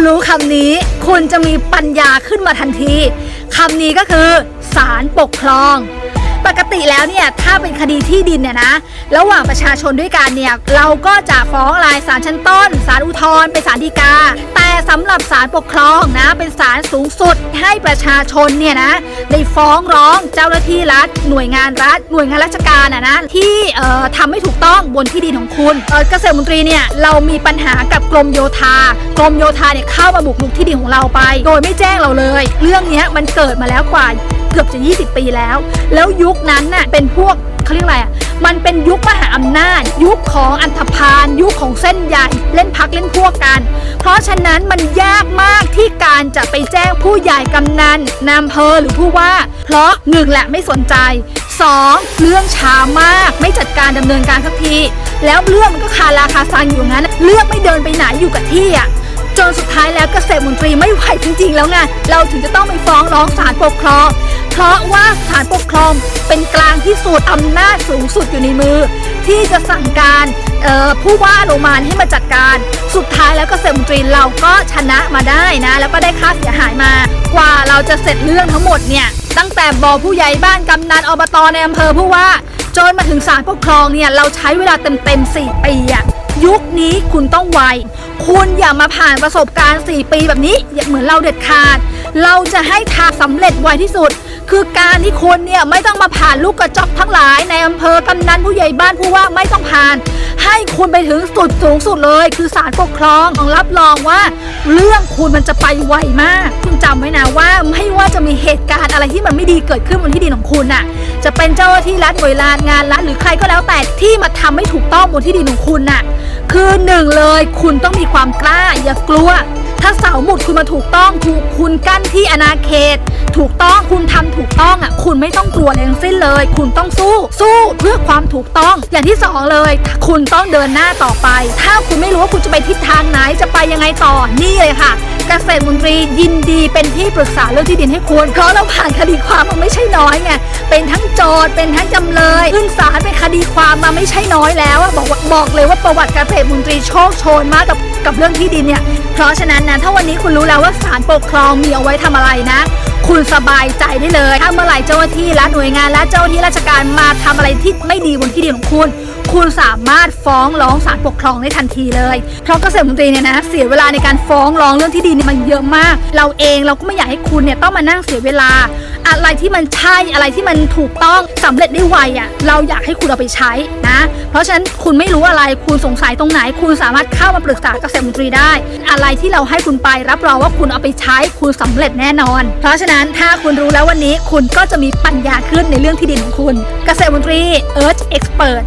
คุณรู้คำนี้ คุณจะมีปัญญาขึ้นมาทันทีคำนี้ก็คือ สารปกครอง ปกติแล้วเนี่ยถ้าเป็นคดีที่ดินเนี่ยนะระหว่างประชาชนด้วยกันเนี่ยเราก็จะฟ้องรายศาลชั้นต้นศาลอุทธรณ์ไปศาลฎีกา แต่สำหรับศาลปกครองนะเป็นศาลสูงสุดให้ประชาชนเนี่ยนะได้ฟ้องร้องเจ้าหน้าที่รัฐ หน่วยงานรัฐ หน่วยงานราชการอะนะที่เอ่อทำไม่ถูกต้องบนที่ดินของคุณเกษตรมนตรีเนี่ยเรามีปัญหากับกรมโยธากรมโยธาเนี่ยเข้ามาบุกรุกที่ดินของเราไป โดยไม่แจ้งเราเลย เรื่องนี้มันเกิดมาแล้วกว่า เกือบจะ 20 ปีแล้ว แล้วยุคนั้นน่ะเป็นพวกเขาเรียกอะไรอะมันเป็นยุคมหาอำนาจ ยุคของอันธพาลยุคของเส้นใหญ่เล่นพักเล่นพวกกัน เพราะฉะนั้นมันยากมากที่การจะไปแจ้งผู้ใหญ่กำนันนำเภอหรือผู้ว่า เพราะหนึ่งแหละไม่สนใจสองเรื่องช้ามากไม่จัดการดำเนินการสักที แล้วเรื่องมันก็คาราคาซังอยู่งั้น เรื่องไม่เดินไปไหนอยู่กับที่อะ จนสุดท้ายแล้วเกษตรมนตรีไม่ไหวจริงๆ แล้วไงเราถึงจะต้องไปฟ้องร้องศาลปกครอง เพราะว่าศาลปกครองเป็นกลางที่สุดอำนาจสูงสุดอยู่ในมือ ที่จะสั่งการผู้ว่าโรงมานให้มาจัดการ สุดท้ายแล้วเกษตรมนตรีเราก็ชนะมาได้นะ แล้วก็ได้ค่าเสียหายมากว่าเราจะเสร็จเรื่องทั้งหมดเนี่ยตั้งแต่บอผู้ใหญ่บ้านกำนันอบตในอำเภอผู้ว่าจนมาถึงศาลปกครองเนี่ยเราใช้เวลาเต็มๆ4ปีอะ ยุคนี้คุณต้องไว คุณอย่ามาผ่านประสบการณ์ 4 ปีแบบนี้อย่าเหมือนเราเด็ดขาด เราจะให้ทางสำเร็จไวที่สุด คือการที่คุณเนี่ยไม่ต้องมาผ่านลูกกระจอกทั้งหลายในอำเภอกำนันผู้ใหญ่บ้านผู้ว่าไม่ต้องผ่าน ให้คุณไปถึงสุดสูงสุดเลย คือศาลปกครองของรับรองว่า เรื่องคุณมันจะไปไวมาก คุณจำไว้นะว่าไม่ว่าจะมีเหตุการณ์อะไรที่มันไม่ดีเกิดขึ้นบนที่ดินของคุณน่ะ จะเป็นเจ้าหน้าที่รัฐหน่วยงานงานรัฐหรือใครก็แล้วแต่ที่มาทำไม่ถูกต้องบนที่ดินของคุณน่ะ คือหนึ่งเลยคุณต้องมีความกล้าอย่ากลัว ถ้าเสาหมุดคุณมาถูกต้องถูกคุณกั้นที่อนาเขต ถูกต้องคุณทำถูกต ไม่ต้องกลัวอะไรทั้งสิ้นเลย คุณต้องสู้ สู้เพื่อความถูกต้อง อย่างที่สองเลย คุณต้องเดินหน้าต่อไป ถ้าคุณไม่รู้ว่าคุณจะไปทิศทางไหนจะไปยังไงต่อนี่เลยค่ะเกษตรมนตรียินดีเป็นที่ปรึกษาเรื่องที่ดินให้คุณ เพราะเราผ่านคดีความมาไม่ใช่น้อยไงเป็นทั้งโจทย์เป็นทั้งจำเลยขึ้นศาลเป็นคดีความมาไม่ใช่น้อยแล้วอะบอกว่าบอกเลยว่าประวัติเกษตรมนตรีโชคโชนมากกับกับเรื่องที่ดินเนี่ยเพราะฉะนั้นนะถ้าวันนี้คุณรู้แล้วว่าศาลปกครองมีเอาไว้ทำอะไรนะ คุณสบายใจได้เลย ถ้าเมื่อไหร่เจ้าหน้าที่และหน่วยงานและเจ้าหน้าที่ราชการมาทำอะไรที่ไม่ดีบนที่ดินของคุณ คุณสามารถฟ้องร้องศาลปกครองได้ทันทีเลย เพราะเกษตรมนตรีเนี่ยนะเสียเวลาในการฟ้องร้องเรื่องที่ดินเนี่ยมันเยอะมาก เราเองเราก็ไม่อยากให้คุณเนี่ยต้องมานั่งเสียเวลา อะไรที่มันใช่อะไรที่มันถูกต้องสำเร็จได้ไวอะเราอยากให้คุณเอาไปใช้ นะ เพราะฉะนั้นคุณไม่รู้อะไรคุณสงสัยตรงไหน คุณสามารถเข้ามาปรึกษาเกษตรมนตรีได้ อะไรที่เราให้คุณไปรับรองว่าคุณเอาไปใช้คุณสำเร็จแน่นอน เพราะฉะนั้นถ้าคุณรู้แล้ววันนี้คุณก็จะมีปัญญาขึ้นในเรื่องที่ดินของคุณ เกษตรมนตรี Earth Expert